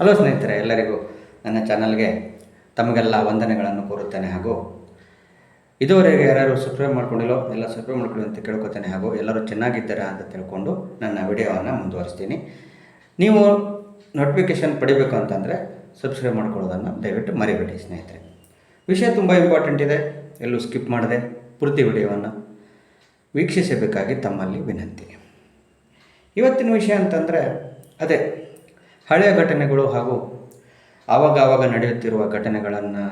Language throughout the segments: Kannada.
ಹಲೋ ಸ್ನೇಹಿತರೆ, ಎಲ್ಲರಿಗೂ ನನ್ನ ಚಾನಲ್ಗೆ ತಮಗೆಲ್ಲ ವಂದನೆಗಳನ್ನು ಕೋರುತ್ತೇನೆ ಹಾಗೂ ಇದುವರೆಗೆ ಯಾರ್ಯಾರು ಸಬ್ಸ್ಕ್ರೈಬ್ ಮಾಡ್ಕೊಂಡಿಲ್ಲೋ ಎಲ್ಲ ಸಬ್ಸ್ಕ್ರೈಬ್ ಮಾಡ್ಕೊಳ್ಳಿ ಅಂತ ಕೇಳ್ಕೊತೇನೆ ಹಾಗೂ ಎಲ್ಲರೂ ಚೆನ್ನಾಗಿದ್ದಾರೆ ಅಂತ ತಿಳ್ಕೊಂಡು ನನ್ನ ವಿಡಿಯೋವನ್ನು ಮುಂದುವರಿಸ್ತೀನಿ. ನೀವು ನೋಟಿಫಿಕೇಶನ್ ಪಡಿಬೇಕು ಅಂತಂದರೆ ಸಬ್ಸ್ಕ್ರೈಬ್ ಮಾಡ್ಕೊಳ್ಳೋದನ್ನು ದಯವಿಟ್ಟು ಮರಿಬೇಡಿ ಸ್ನೇಹಿತರೆ. ವಿಷಯ ತುಂಬ ಇಂಪಾರ್ಟೆಂಟ್ ಇದೆ, ಎಲ್ಲೂ ಸ್ಕಿಪ್ ಮಾಡದೆ ಪೂರ್ತಿ ವಿಡಿಯೋವನ್ನು ವೀಕ್ಷಿಸಬೇಕಾಗಿ ತಮ್ಮಲ್ಲಿ ವಿನಂತಿ. ಇವತ್ತಿನ ವಿಷಯ ಅಂತಂದರೆ, ಅದೇ ಹಳೆಯ ಘಟನೆಗಳು ಹಾಗೂ ಆವಾಗ ಆವಾಗ ನಡೆಯುತ್ತಿರುವ ಘಟನೆಗಳನ್ನು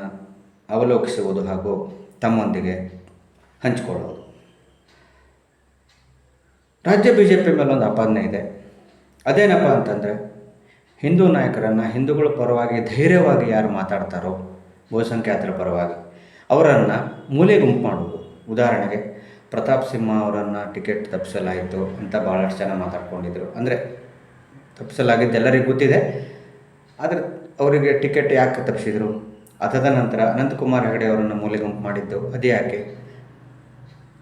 ಅವಲೋಕಿಸುವುದು ಹಾಗೂ ತಮ್ಮೊಂದಿಗೆ ಹಂಚಿಕೊಳ್ಳೋದು. ರಾಜ್ಯ ಬಿ ಜೆ ಪಿ ಮೇಲೊಂದು ಆಪಾದನೆ ಇದೆ. ಅದೇನಪ್ಪ ಅಂತಂದರೆ, ಹಿಂದೂ ನಾಯಕರನ್ನು ಹಿಂದೂಗಳ ಪರವಾಗಿ ಧೈರ್ಯವಾಗಿ ಯಾರು ಮಾತಾಡ್ತಾರೋ ಬಹುಸಂಖ್ಯಾತರ ಪರವಾಗಿ ಅವರನ್ನು ಮೂಲೆ ಗುಂಪು ಮಾಡುವುದು. ಉದಾಹರಣೆಗೆ, ಪ್ರತಾಪ್ ಸಿಂಹ ಅವರನ್ನು ಟಿಕೆಟ್ ತಪ್ಪಿಸಲಾಯಿತು ಅಂತ ಭಾಳಷ್ಟು ಜನ ಮಾತಾಡ್ಕೊಂಡಿದ್ರು. ಅಂದರೆ ತಪ್ಪಿಸಲಾಗಿದ್ದು ಎಲ್ಲರಿಗೂ ಗೊತ್ತಿದೆ. ಆದರೆ ಅವರಿಗೆ ಟಿಕೆಟ್ ಯಾಕೆ ತಪ್ಪಿಸಿದರು? ನಂತರ ಅನಂತಕುಮಾರ್ ಹೆಗಡೆ ಅವರನ್ನು ಮೂಲೆ ಗುಂಪು ಮಾಡಿದ್ದು ಅದೇ ಯಾಕೆ?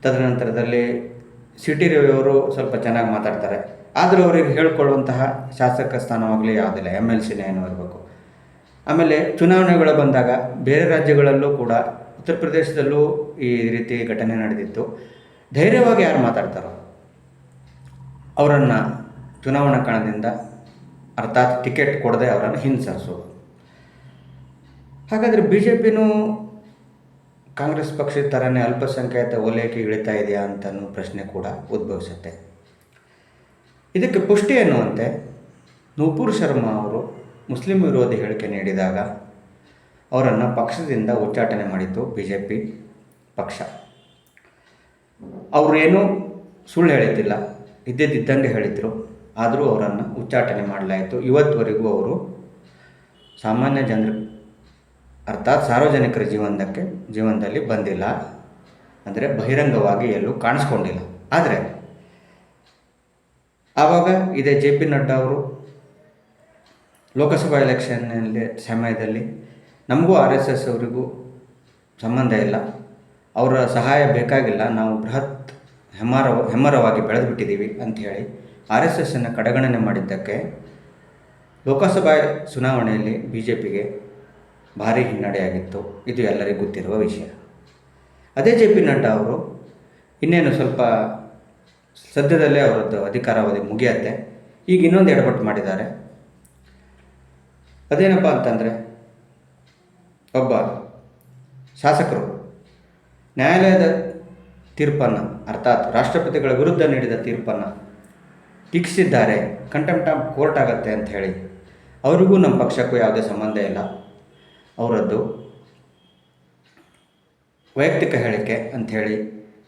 ತದನಂತರದಲ್ಲಿ ಸಿ ಟಿ ರವಿಯವರು ಸ್ವಲ್ಪ ಚೆನ್ನಾಗಿ ಮಾತಾಡ್ತಾರೆ. ಆದರೂ ಅವರಿಗೆ ಹೇಳ್ಕೊಳ್ಳುವಂತಹ ಶಾಸಕ ಸ್ಥಾನವಾಗಲಿ ಯಾವುದಿಲ್ಲ ಎಂ ಎಲ್ ಸಿನೇ ಏನು ಇರಬೇಕು. ಆಮೇಲೆ ಚುನಾವಣೆಗಳು ಬಂದಾಗ ಬೇರೆ ರಾಜ್ಯಗಳಲ್ಲೂ ಕೂಡ ಉತ್ತರ ಪ್ರದೇಶದಲ್ಲೂ ಈ ರೀತಿ ಘಟನೆ ನಡೆದಿತ್ತು. ಧೈರ್ಯವಾಗಿ ಯಾರು ಮಾತಾಡ್ತಾರೋ ಅವರನ್ನು ಚುನಾವಣಾ ಕಣದಿಂದ ಅರ್ಥಾತ್ ಟಿಕೆಟ್ ಕೊಡದೆ ಅವರನ್ನು ಹಿಂಸರಿಸೋದು. ಹಾಗಾದರೆ ಬಿ ಜೆ ಪಿನೂ ಕಾಂಗ್ರೆಸ್ ಪಕ್ಷದ ಥರನೇ ಅಲ್ಪಸಂಖ್ಯಾತ ಓಲೈಕೆ ಇಳಿತಾ ಇದೆಯಾ ಅಂತನೂ ಪ್ರಶ್ನೆ ಕೂಡ ಉದ್ಭವಿಸುತ್ತೆ. ಇದಕ್ಕೆ ಪುಷ್ಟಿ ಎನ್ನುವಂತೆ ನೂಪುರ್ ಶರ್ಮಾ ಅವರು ಮುಸ್ಲಿಂ ವಿರೋಧಿ ಹೇಳಿಕೆ ನೀಡಿದಾಗ ಅವರನ್ನು ಪಕ್ಷದಿಂದ ಉಚ್ಚಾಟನೆ ಮಾಡಿತು ಬಿ ಜೆ ಪಿ ಪಕ್ಷ ಅವರೇನೂ ಸುಳ್ಳು ಹೇಳಿದ್ದಿಲ್ಲ ಇದ್ದಿದ್ದಂಗೆ ಹೇಳಿದರು. ಆದರೂ ಅವರನ್ನು ಉಚ್ಚಾಟನೆ ಮಾಡಲಾಯಿತು. ಇವತ್ತುವರೆಗೂ ಅವರು ಸಾಮಾನ್ಯ ಜನರ ಅರ್ಥಾತ್ ಸಾರ್ವಜನಿಕರ ಜೀವನಕ್ಕೆ, ಜೀವನದಲ್ಲಿ ಬಂದಿಲ್ಲ. ಅಂದರೆ ಬಹಿರಂಗವಾಗಿ ಎಲ್ಲೂ ಕಾಣಿಸ್ಕೊಂಡಿಲ್ಲ. ಆದರೆ ಆವಾಗ ಇದೇ ಜೆ ಪಿ ನಡ್ಡಾ ಅವರು ಲೋಕಸಭಾ ಎಲೆಕ್ಷನ್ನಲ್ಲಿ ಸಮಯದಲ್ಲಿ ನಮಗೂ ಆರ್ ಎಸ್ ಎಸ್ ಅವರಿಗೂ ಸಂಬಂಧ ಇಲ್ಲ. ಅವರ ಸಹಾಯ ಬೇಕಾಗಿಲ್ಲ. ನಾವು ಬೃಹತ್ ಹೆಮ್ಮರವ ಹೆಮ್ಮರವಾಗಿ ಬೆಳೆದು ಬಿಟ್ಟಿದ್ದೀವಿ ಅಂಥೇಳಿ ಆರ್ ಎಸ್ ಎಸ್ಸನ್ನು ಕಡೆಗಣನೆ ಮಾಡಿದ್ದಕ್ಕೆ ಲೋಕಸಭಾ ಚುನಾವಣೆಯಲ್ಲಿ ಬಿ ಜೆ ಪಿಗೆ ಭಾರಿ ಹಿನ್ನಡೆಯಾಗಿತ್ತು. ಇದು ಎಲ್ಲರಿಗೂ ಗೊತ್ತಿರುವ ವಿಷಯ. ಅದೇ ಜೆ ಪಿ ನಡ್ಡಾ ಅವರು ಇನ್ನೇನು ಸ್ವಲ್ಪ ಸದ್ಯದಲ್ಲೇ ಅವರದ್ದು ಅಧಿಕಾರಾವಧಿ ಮುಗಿಯತ್ತೆ. ಈಗ ಇನ್ನೊಂದು ಎಡಪಟ್ಟು ಮಾಡಿದ್ದಾರೆ. ಅದೇನಪ್ಪ ಅಂತಂದರೆ ಒಬ್ಬ ಶಾಸಕರು. ನ್ಯಾಯಾಲಯದ ತೀರ್ಪನ್ನು, ಅರ್ಥಾತ್ ರಾಷ್ಟ್ರಪತಿಗಳ ವಿರುದ್ಧ ನೀಡಿದ ತೀರ್ಪನ್ನು ಟೀಕಿಸಿದ್ದಾರೆ. ಕಂಟೆಂಪ್ಟ್ ಆಫ್ ಕೋರ್ಟ್ ಆಗುತ್ತೆ ಅಂತ ಹೇಳಿ. ಅವರಿಗೂ ನಮ್ಮ ಪಕ್ಷಕ್ಕೂ ಯಾವುದೇ ಸಂಬಂಧ ಇಲ್ಲ. ಅವರದ್ದು ವೈಯಕ್ತಿಕ ಹೇಳಿಕೆ ಅಂಥೇಳಿ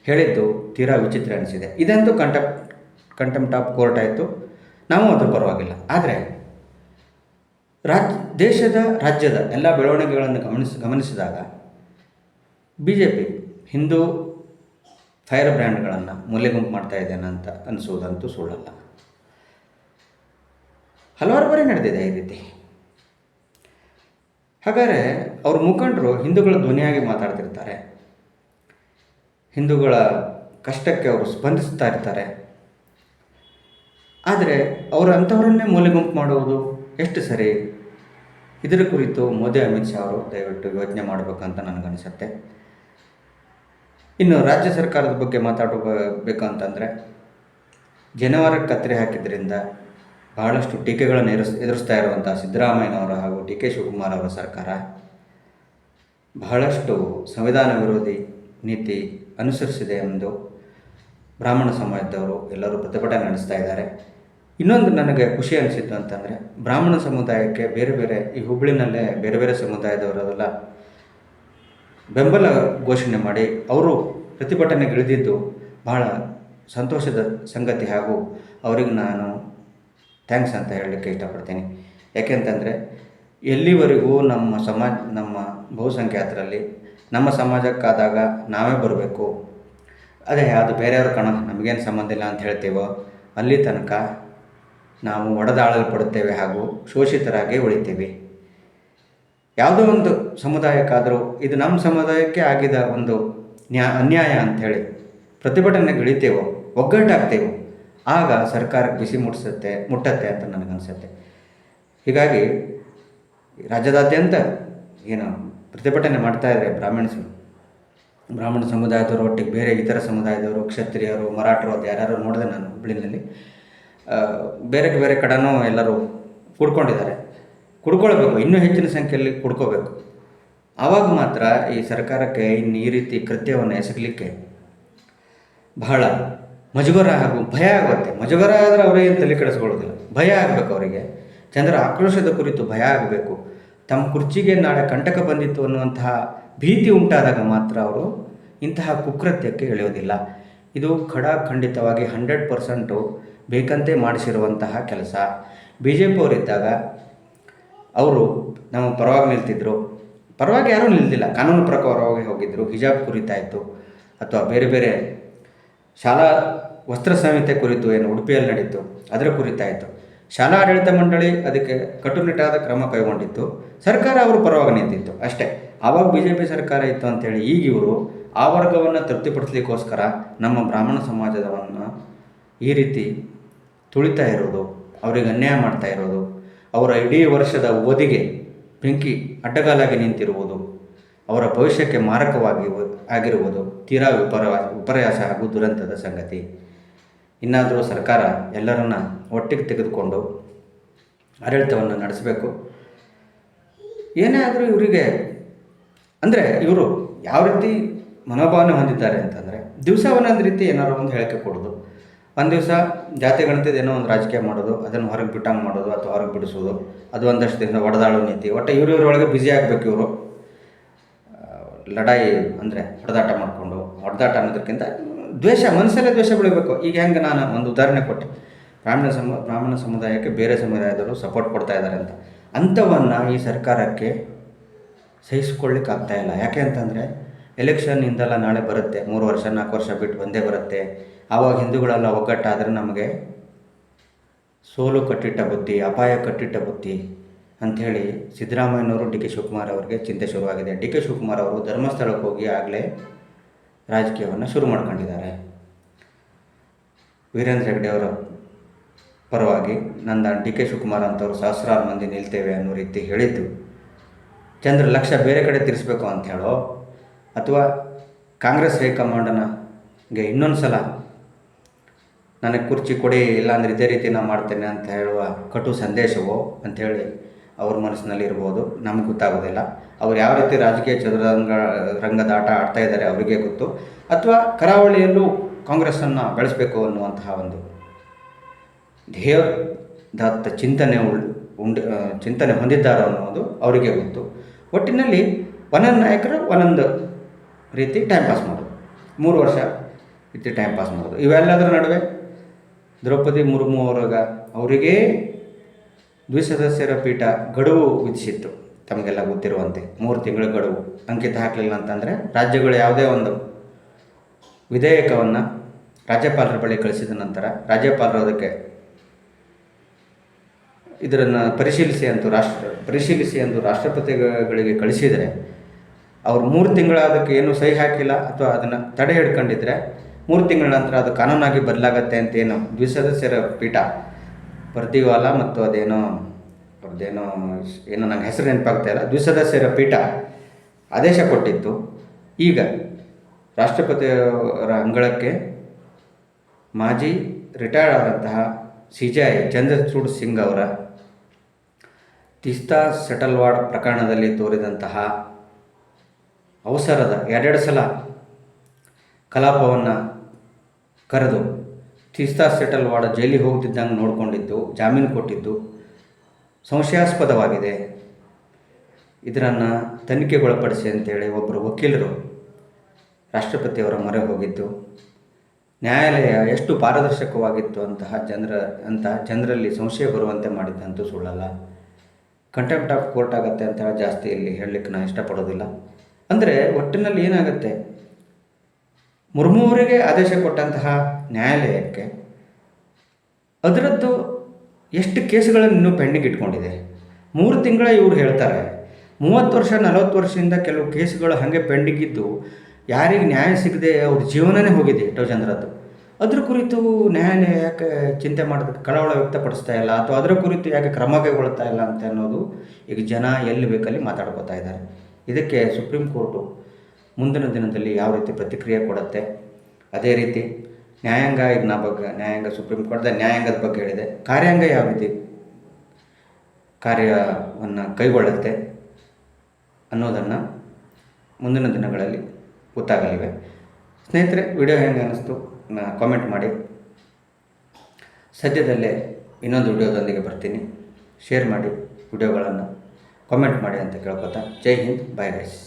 ಹೇಳಿದ್ದು ತೀರಾ ವಿಚಿತ್ರ ಅನಿಸಿದೆ. ಇದಂತೂ ಕಂಟೆಂಪ್ ಕಂಟೆಂಪ್ಟ್ ಆಫ್ ಕೋರ್ಟ್ ಆಯಿತು. ನಾವು ಅದ್ರ ಪರವಾಗಿಲ್ಲ. ಆದರೆ ರಾಜ್, ದೇಶದ, ರಾಜ್ಯದ ಎಲ್ಲ ಬೆಳವಣಿಗೆಗಳನ್ನು ಗಮನಿಸಿ, ಗಮನಿಸಿದಾಗ B J P Hindu fire ಬ್ರ್ಯಾಂಡ್ಗಳನ್ನು ಮೂಲೆಗುಂಪು ಮಾಡ್ತಾ ಇದ್ದೇನೆ ಅಂತ ಅನಿಸುವುದಂತೂ ಸುಳ್ಳಲ್ಲ. ಹಲವಾರು ಬಾರಿ ನಡೆದಿದೆ ಈ ರೀತಿ. ಹಾಗಾದರೆ ಅವ್ರ ಮುಖಂಡರು ಹಿಂದೂಗಳ ಧ್ವನಿಯಾಗಿ ಮಾತಾಡ್ತಿರ್ತಾರೆ. ಹಿಂದೂಗಳ ಕಷ್ಟಕ್ಕೆ ಅವರು ಸ್ಪಂದಿಸ್ತಾ ಇರ್ತಾರೆ. ಆದರೆ ಅವರು ಅಂಥವರನ್ನೇ ಮೂಲೆಗುಂಪು ಮಾಡುವುದು ಎಷ್ಟು ಸರಿ? ಇದರ ಕುರಿತು ಮೋದಿ, ಅಮಿತ್ ಶಾ ಅವರು ದಯವಿಟ್ಟು ಯೋಚನೆ ಮಾಡಬೇಕಂತ ನನಗನ್ನಿಸುತ್ತೆ. ಇನ್ನು ರಾಜ್ಯ ಸರ್ಕಾರದ ಬಗ್ಗೆ ಮಾತಾಡಬೇಕು ಅಂತಂದರೆ ಜನವಾರ ಕತ್ತರಿ ಹಾಕಿದ್ರಿಂದ ಬಹಳಷ್ಟು ಟೀಕೆಗಳನ್ನು ಎದುರಿಸ್, ಎದುರಿಸ್ತಾ ಇರುವಂಥ ಸಿದ್ದರಾಮಯ್ಯನವರ ಹಾಗೂ ಡಿ ಕೆ ಶಿವಕುಮಾರ್ ಅವರ ಸರ್ಕಾರ ಬಹಳಷ್ಟು ಸಂವಿಧಾನ ವಿರೋಧಿ ನೀತಿ ಅನುಸರಿಸಿದೆ ಎಂದು ಬ್ರಾಹ್ಮಣ ಸಮಾಜದವರು ಎಲ್ಲರೂ ಪ್ರತಿಭಟನೆ ನಡೆಸ್ತಾ ಇದ್ದಾರೆ. ಇನ್ನೊಂದು ನನಗೆ ಖುಷಿ ಅನಿಸಿತ್ತು ಅಂತಂದರೆ, ಬ್ರಾಹ್ಮಣ ಸಮುದಾಯಕ್ಕೆ ಬೇರೆ ಬೇರೆ, ಈ ಹುಬ್ಬಳ್ಳಿನಲ್ಲೇ ಬೇರೆ ಬೇರೆ ಸಮುದಾಯದವರೆಲ್ಲ ಬೆಂಬಲ ಘೋಷಣೆ ಮಾಡಿ ಅವರು ಪ್ರತಿಭಟನೆಗಿಳಿದಿದ್ದು ಬಹಳ ಸಂತೋಷದ ಸಂಗತಿ ಹಾಗೂ ಅವರಿಗೆ ನಾನು ಥ್ಯಾಂಕ್ಸ್ ಅಂತ ಹೇಳಲಿಕ್ಕೆ ಇಷ್ಟಪಡ್ತೀನಿ. ಯಾಕೆಂತಂದರೆ, ಎಲ್ಲಿವರೆಗೂ ನಮ್ಮ ಸಮಾಜ, ನಮ್ಮ ಬಹುಸಂಖ್ಯಾತರಲ್ಲಿ, ನಮ್ಮ ಸಮಾಜಕ್ಕಾದಾಗ ನಾವೇ ಬರಬೇಕು. ಅದೇ, ಅದು ಬೇರೆಯವ್ರ ಕಣ, ನಮಗೇನು ಸಂಬಂಧ ಇಲ್ಲ ಅಂತ ಹೇಳ್ತೀವೋ, ಅಲ್ಲಿ ತನಕ ನಾವು ಒಡೆದಾಳಲ್ಪಡುತ್ತೇವೆ ಹಾಗೂ ಶೋಷಿತರಾಗಿ ಉಳಿತೀವಿ. ಯಾವುದೋ ಒಂದು ಸಮುದಾಯಕ್ಕಾದರೂ, ಇದು ನಮ್ಮ ಸಮುದಾಯಕ್ಕೆ ಆಗಿದ ಒಂದು ನ್ಯಾ, ಅನ್ಯಾಯ ಅಂಥೇಳಿ ಪ್ರತಿಭಟನೆಗೆ ಇಳಿತೇವೋ, ಒಗ್ಗಟ್ಟಾಗ್ತೇವೋ ಆಗ ಸರ್ಕಾರಕ್ಕೆ ಬಿಸಿ ಮುಟ್ಟಿಸುತ್ತೆ ಮುಟ್ಟತ್ತೆ ಅಂತ ನನಗನ್ಸುತ್ತೆ ಹೀಗಾಗಿ ರಾಜ್ಯದಾದ್ಯಂತ ಏನು ಪ್ರತಿಭಟನೆ ಮಾಡ್ತಾ ಇದ್ದಾರೆ ಬ್ರಾಹ್ಮಣ ಸಮುದಾಯದವರು, ಒಟ್ಟಿಗೆ ಬೇರೆ ಇತರ ಸಮುದಾಯದವರು, ಕ್ಷತ್ರಿಯರು, ಮರಾಠರು ಅದು ಯಾರ್ಯಾರು ನೋಡಿದೆ ನಾನು ಹುಬ್ಳಿನಲ್ಲಿ ಬೇರೆ ಬೇರೆ ಕಡೆನೂ ಎಲ್ಲರೂ ಕೂಡ್ಕೊಂಡಿದ್ದಾರೆ. ಕುಡ್ಕೊಳ್ಬೇಕು, ಇನ್ನೂ ಹೆಚ್ಚಿನ ಸಂಖ್ಯೆಯಲ್ಲಿ ಕುಡ್ಕೋಬೇಕು ಆವಾಗ ಮಾತ್ರ ಈ ಸರ್ಕಾರಕ್ಕೆ ಇನ್ನು ಈ ರೀತಿ ಕೃತ್ಯವನ್ನು ಎಸಗಲಿಕ್ಕೆ ಬಹಳ ಮುಜುಗರ ಹಾಗೂ ಭಯ ಆಗುತ್ತೆ. ಮಜುಗರ ಆದರೆ ಅವರೇನು ತಲೆ ಕೆಡಿಸ್ಕೊಳ್ಳೋದಿಲ್ಲ. ಭಯ ಆಗಬೇಕು ಅವರಿಗೆ. ಚಂದ್ರ ಆಕ್ರೋಶದ ಕುರಿತು ಭಯ ಆಗಬೇಕು. ತಮ್ಮ ಕುರ್ಚಿಗೆ ನಾಳೆ ಕಂಟಕ ಬಂದಿತ್ತು ಅನ್ನುವಂತಹ ಭೀತಿ ಉಂಟಾದಾಗ ಮಾತ್ರ ಅವರು ಇಂತಹ ಕುಕೃತ್ಯಕ್ಕೆ ಇಳಿಯೋದಿಲ್ಲ ಇದು ಖಡಾಖಂಡಿತವಾಗಿ ಹಂಡ್ರೆಡ್ ಪರ್ಸೆಂಟು ಬೇಕಂತೆ ಮಾಡಿಸಿರುವಂತಹ ಕೆಲಸ. ಬಿ ಜೆ ಪಿ ಅವರಿದ್ದಾಗ ಅವರು ನಮ್ಮ ಪರವಾಗಿ ನಿಲ್ತಿದ್ರು. ಪರವಾಗಿ ಯಾರೂ ನಿಲ್ದಿಲ್ಲ. ಕಾನೂನು ಪ್ರಕಾರವಾಗಿ ಹೋಗಿದ್ದರು ಹಿಜಾಬ್ ಕುರಿತಾಯಿತು. ಅಥವಾ ಬೇರೆ ಬೇರೆ ಶಾಲಾ ವಸ್ತ್ರ ಸಂಹಿತೆ ಕುರಿತು ಏನು ಉಡುಪಿಯಲ್ಲಿ ನಡೀತು ಅದರ ಕುರಿತಾಯಿತು. ಶಾಲಾ ಆಡಳಿತ ಮಂಡಳಿ ಅದಕ್ಕೆ ಕಟ್ಟುನಿಟ್ಟಾದ ಕ್ರಮ ಕೈಗೊಂಡಿತ್ತು. ಸರ್ಕಾರ ಅವರು ಪರವಾಗಿ ನಿಂತಿತ್ತು. ಅಷ್ಟೇ, ಆವಾಗ ಬಿ ಜೆ ಪಿ ಸರ್ಕಾರ ಇತ್ತು ಅಂತೇಳಿ ಈಗ ಇವರು ಆ ವರ್ಗವನ್ನು ತೃಪ್ತಿಪಡಿಸ್ಲಿಕ್ಕೋಸ್ಕರ ನಮ್ಮ ಬ್ರಾಹ್ಮಣ ಸಮಾಜದವನ್ನು ಈ ರೀತಿ ತುಳಿತಾ ಇರೋದು, ಅವರಿಗೆ ಅನ್ಯಾಯ ಮಾಡ್ತಾ ಇರೋದು, ಅವರ ಇಡೀ ವರ್ಷದ ಓದಿಗೆ ಬೆಂಕಿ ಅಡ್ಡಗಾಲಾಗಿ ನಿಂತಿರುವುದು ಅವರ ಭವಿಷ್ಯಕ್ಕೆ ಮಾರಕವಾಗಿ ಆಗಿರುವುದು ತೀರಾ ವಿಪರ, ವಿಪರ್ಯಾಸ ಹಾಗೂ ದುರಂತದ ಸಂಗತಿ. ಇನ್ನಾದರೂ ಸರ್ಕಾರ ಎಲ್ಲರನ್ನ ಒಟ್ಟಿಗೆ ತೆಗೆದುಕೊಂಡು ಆಡಳಿತವನ್ನು ನಡೆಸಬೇಕು. ಏನೇ ಆದರೂ ಇವರಿಗೆ, ಅಂದರೆ ಇವರು ಯಾವ ರೀತಿ ಮನೋಭಾವನೆ ಹೊಂದಿದ್ದಾರೆ ಅಂತಂದರೆ ದಿವಸ ಒಂದೊಂದು ರೀತಿ ಏನಾದ್ರು ಒಂದು ಹೇಳಿಕೆ ಕೊಡೋದು. ಒಂದು ದಿವಸ ಜಾತಿ ಗಣತಿದ ಏನೋ ಒಂದು ರಾಜಕೀಯ ಮಾಡೋದು, ಅದನ್ನು ಹೊರಗೆ ಬಿಟ್ಟಂಗೆ ಮಾಡೋದು ಅಥವಾ ಹೊರಗೆ ಬಿಡಿಸೋದು, ಅದು ಒಂದಷ್ಟು ದಿನ ಒಡೆದಾಳು ನೀತಿ. ಒಟ್ಟು ಇವರು ಇವರೊಳಗೆ ಬ್ಯುಸಿ ಆಗಬೇಕು ಇವರು. ಲಡಾಯಿ ಅಂದರೆ ಹೊಡೆದಾಟ ಮಾಡಿಕೊಂಡು, ಹೊಡೆದಾಟ ಅನ್ನೋದಕ್ಕಿಂತ ದ್ವೇಷ, ಮನಸ್ಸಲ್ಲೇ ದ್ವೇಷ ಬೆಳಿಬೇಕು. ಈಗ ಹೆಂಗೆ ನಾನು ಒಂದು ಉದಾಹರಣೆ ಕೊಟ್ಟೆ. ಬ್ರಾಹ್ಮಣ ಸಮ, ಬ್ರಾಹ್ಮಣ ಸಮುದಾಯಕ್ಕೆ ಬೇರೆ ಸಮುದಾಯದವರು ಸಪೋರ್ಟ್ ಕೊಡ್ತಾ ಇದ್ದಾರೆ ಅಂತ. ಅಂಥವನ್ನು ಈ ಸರ್ಕಾರಕ್ಕೆ ಸಹಿಸ್ಕೊಳ್ಳಿಕ್ಕೆ ಆಗ್ತಾಯಿಲ್ಲ ಯಾಕೆ ಅಂತಂದರೆ ಎಲೆಕ್ಷನ್ ಇಂದೆಲ್ಲ ನಾಳೆ ಬರುತ್ತೆ. ಮೂರು ವರ್ಷ, ನಾಲ್ಕು ವರ್ಷ ಬಿಟ್ಟು ಬಂದೇ ಬರುತ್ತೆ. ಆವಾಗ ಹಿಂದೂಗಳೆಲ್ಲ ಒಗ್ಗಟ್ಟಾದರೆ ನಮಗೆ ಸೋಲು ಕಟ್ಟಿಟ್ಟ ಬುದ್ಧಿ, ಅಪಾಯ ಕಟ್ಟಿಟ್ಟ ಬುದ್ಧಿ ಅಂಥೇಳಿ ಸಿದ್ದರಾಮಯ್ಯನವರು ಡಿ ಕೆ ಶಿವಕುಮಾರ್ ಅವರಿಗೆ ಚಿಂತೆ ಶುರುವಾಗಿದೆ. ಡಿ ಕೆ ಶಿವಕುಮಾರ್ ಅವರು ಧರ್ಮಸ್ಥಳಕ್ಕೆ ಹೋಗಿ ಆಗಲೇ ರಾಜಕೀಯವನ್ನು ಶುರು ಮಾಡ್ಕೊಂಡಿದ್ದಾರೆ. ವೀರೇಂದ್ರ ಹೆಗ್ಡೆ ಅವರ ಪರವಾಗಿ ನನ್ನ ಡಿ ಕೆ ಶಿವಕುಮಾರ್ ಅಂತವರು ಸಹಸ್ರಾರು ಮಂದಿ ನಿಲ್ತೇವೆ ಅನ್ನೋ ರೀತಿ ಹೇಳಿದ್ದು, ಚಂದ್ರ ಲಕ್ಷ ಬೇರೆ ಕಡೆ ತಿರ್ಸ್ಬೇಕು ಅಂತ ಹೇಳೋ ಅಥವಾ ಕಾಂಗ್ರೆಸ್ ಹೈಕಮಾಂಡನಗೆ ಇನ್ನೊಂದು ಸಲ ನನಗೆ ಕುರ್ಚಿ ಕೊಡಿ, ಇಲ್ಲಾಂದರೆ ಇದೇ ರೀತಿ ನಾನು ಮಾಡ್ತೇನೆ ಅಂತ ಹೇಳುವ ಕಟು ಸಂದೇಶವೋ ಅಂಥೇಳಿ ಅವ್ರ ಮನಸ್ಸಿನಲ್ಲಿ ಇರ್ಬೋದು, ನಮ್ಗೆ ಗೊತ್ತಾಗೋದಿಲ್ಲ. ಅವ್ರು ಯಾವ ರೀತಿ ರಾಜಕೀಯ ಚದುರಂಗ, ರಂಗದ ಆಟ ಆಡ್ತಾ ಇದ್ದಾರೆ ಅವರಿಗೆ ಗೊತ್ತು. ಅಥವಾ ಕರಾವಳಿಯಲ್ಲೂ ಕಾಂಗ್ರೆಸ್ಸನ್ನು ಬೆಳೆಸಬೇಕು ಅನ್ನುವಂತಹ ಒಂದು ಧ್ಯೇಯದತ್ತ ಚಿಂತನೆ ಉಳ್, ಉಂಡು ಚಿಂತನೆ ಹೊಂದಿದ್ದಾರೆ ಅನ್ನೋದು ಅವರಿಗೆ ಗೊತ್ತು. ಒಟ್ಟಿನಲ್ಲಿ ಒಂದೊಂದು ನಾಯಕರು ಒಂದೊಂದು ರೀತಿ ಟೈಮ್ ಪಾಸ್ ಮಾಡೋದು. ಮೂರು ವರ್ಷ ರೀತಿ ಟೈಮ್ ಪಾಸ್ ಮಾಡೋದು. ಇವೆಲ್ಲದರ ನಡುವೆ ದ್ರೌಪದಿ ಮುರ್ಮು ಅವರಾಗ ಅವರಿಗೇ ದ್ವಿಸದಸ್ಯರ ಪೀಠ ಗಡುವು ವಿಧಿಸಿತ್ತು. ತಮಗೆಲ್ಲ ಗೊತ್ತಿರುವಂತೆ ಮೂರು ತಿಂಗಳ ಗಡುವು. ಅಂಕಿತ ಹಾಕಲಿಲ್ಲ ಅಂತಂದರೆ ರಾಜ್ಯಗಳು ಯಾವುದೇ ಒಂದು ವಿಧೇಯಕವನ್ನು ರಾಜ್ಯಪಾಲರ ಬಳಿ ಕಳಿಸಿದ ನಂತರ ರಾಜ್ಯಪಾಲರು ಅದಕ್ಕೆ ಇದರನ್ನು ಪರಿಶೀಲಿಸಿ ಅಂತ ರಾಷ್ಟ್ರ, ಪರಿಶೀಲಿಸಿ ಎಂದು ರಾಷ್ಟ್ರಪತಿಗಳಿಗೆ ಕಳಿಸಿದರೆ ಅವರು ಮೂರು ತಿಂಗಳ ಅದಕ್ಕೆ ಏನು ಸಹಿ ಹಾಕಿಲ್ಲ ಅಥವಾ ಅದನ್ನು ತಡೆ ಹಿಡ್ಕೊಂಡಿದ್ರೆ ಮೂರು ತಿಂಗಳ ನಂತರ ಅದು ಕಾನೂನಾಗಿ ಬದಲಾಗತ್ತೆ ಅಂತ ಏನು ದ್ವಿಸದಸ್ಯರ ಪೀಠ ಪರ್ದಿವಾಲ ಮತ್ತು ಅದೇನೋ ಅವ್ರದ್ದೇನೋ ಏನೋ ನಂಗೆ ಹೆಸರು ನೆನಪಾಗ್ತಾ ಇಲ್ಲ. ದ್ವಿಸದಸ್ಯರ ಪೀಠ ಆದೇಶ ಕೊಟ್ಟಿತ್ತು. ಈಗ ರಾಷ್ಟ್ರಪತಿಯವರ ಅಂಗಳಕ್ಕೆ ಮಾಜಿ ರಿಟೈರ್ಡ್ ಆದಂತಹ C J I Chandrachud Singh ಅವರ ತಿಸ್ತಾ ಸೆಟಲ್ವಾಡ್ ಪ್ರಕರಣದಲ್ಲಿ ತೋರಿದಂತಹ ಅವಸರದ ಎರಡೆರಡು ಸಲ ಕಲಾಪವನ್ನು ಕರೆದು ತಿಸ್ತಾ ಸೆಟಲ್ವಾಡ ಜೈಲಿಗೆ ಹೋಗ್ತಿದ್ದಂಗೆ ನೋಡಿಕೊಂಡಿದ್ದು, ಜಾಮೀನು ಕೊಟ್ಟಿದ್ದು ಸಂಶಯಾಸ್ಪದವಾಗಿದೆ. ಇದರನ್ನು ತನಿಖೆಗೊಳಪಡಿಸಿ ಅಂತೇಳಿ ಒಬ್ಬರು ವಕೀಲರು ರಾಷ್ಟ್ರಪತಿಯವರ ಮೊರೆ ಹೋಗಿದ್ದು, ನ್ಯಾಯಾಲಯ ಎಷ್ಟು ಪಾರದರ್ಶಕವಾಗಿತ್ತು ಅಂತಹ ಜನರ, ಅಂತಹ ಜನರಲ್ಲಿ ಸಂಶಯ ಬರುವಂತೆ ಮಾಡಿದ್ದಂತೂ ಸುಳ್ಳಲ್ಲ. ಕಂಟೆಂಪ್ಟ್ ಆಫ್ ಕೋರ್ಟ್ ಆಗುತ್ತೆ ಅಂತ ಜಾಸ್ತಿ ಇಲ್ಲಿ ಹೇಳಲಿಕ್ಕೆ ನಾನು ಇಷ್ಟಪಡೋದಿಲ್ಲ. ಅಂದರೆ ಒಟ್ಟಿನಲ್ಲಿ ಏನಾಗುತ್ತೆ? ಮುರ್ಮುವರಿಗೆ ಆದೇಶ ಕೊಟ್ಟಂತಹ ನ್ಯಾಯಾಲಯಕ್ಕೆ ಅದರದ್ದು ಎಷ್ಟು ಕೇಸುಗಳನ್ನು ಇನ್ನೂ ಪೆಂಡಿಂಗ್ ಇಟ್ಕೊಂಡಿದೆ? ಮೂರು ತಿಂಗಳ ಇವರು ಹೇಳ್ತಾರೆ, ಮೂವತ್ತು ವರ್ಷ, ನಲವತ್ತು ವರ್ಷದಿಂದ ಕೆಲವು ಕೇಸುಗಳು ಹಾಗೆ ಪೆಂಡಿಂಗ್ ಇದ್ದು ಯಾರಿಗೆ ನ್ಯಾಯ ಸಿಗದೆ ಅವ್ರ ಜೀವನನೇ ಹೋಗಿದೆ ಎಷ್ಟೋ ಜನರದ್ದು ಅದ್ರ ಕುರಿತು ನ್ಯಾಯಾಲಯ ಯಾಕೆ ಚಿಂತೆ ಮಾಡೋದಕ್ಕೆ ಕಳವಳ ವ್ಯಕ್ತಪಡಿಸ್ತಾ ಇಲ್ಲ, ಅಥವಾ ಅದರ ಕುರಿತು ಯಾಕೆ ಕ್ರಮ ಕೈಗೊಳ್ತಾ ಇಲ್ಲ ಅಂತ ಅನ್ನೋದು ಈಗ ಜನ ಎಲ್ಲಿ ಬೇಕಲ್ಲಿ ಮಾತಾಡ್ಕೋತಾ ಇದ್ದಾರೆ. ಇದಕ್ಕೆ ಸುಪ್ರೀಂ ಕೋರ್ಟು ಮುಂದಿನ ದಿನದಲ್ಲಿ ಯಾವ ರೀತಿ ಪ್ರತಿಕ್ರಿಯೆ ಕೊಡುತ್ತೆ? ಅದೇ ರೀತಿ ನ್ಯಾಯಾಂಗ ಈಗ ನಾ ಬಗ್ಗೆ, ನ್ಯಾಯಾಂಗ, ಸುಪ್ರೀಂ ಕೋರ್ಟ್ದ ನ್ಯಾಯಾಂಗದ ಬಗ್ಗೆ ಹೇಳಿದೆ. ಕಾರ್ಯಾಂಗ ಯಾವ ರೀತಿ ಕಾರ್ಯವನ್ನು ಕೈಗೊಳ್ಳುತ್ತೆ ಅನ್ನೋದನ್ನು ಮುಂದಿನ ದಿನಗಳಲ್ಲಿ ಗೊತ್ತಾಗಲಿವೆ. ಸ್ನೇಹಿತರೆ, ವಿಡಿಯೋ ಹೆಂಗೆ ಅನ್ನಿಸ್ತು ಕಾಮೆಂಟ್ ಮಾಡಿ. ಸದ್ಯದಲ್ಲೇ ಇನ್ನೊಂದು ವಿಡಿಯೋದೊಂದಿಗೆ ಬರ್ತೀನಿ. ಶೇರ್ ಮಾಡಿ, ವಿಡಿಯೋಗಳನ್ನು ಕಾಮೆಂಟ್ ಮಾಡಿ ಅಂತ ಕೇಳ್ಕೊತಾ. ಜೈ ಹಿಂದ್ ಬಾಯ್ ಗೈಸ್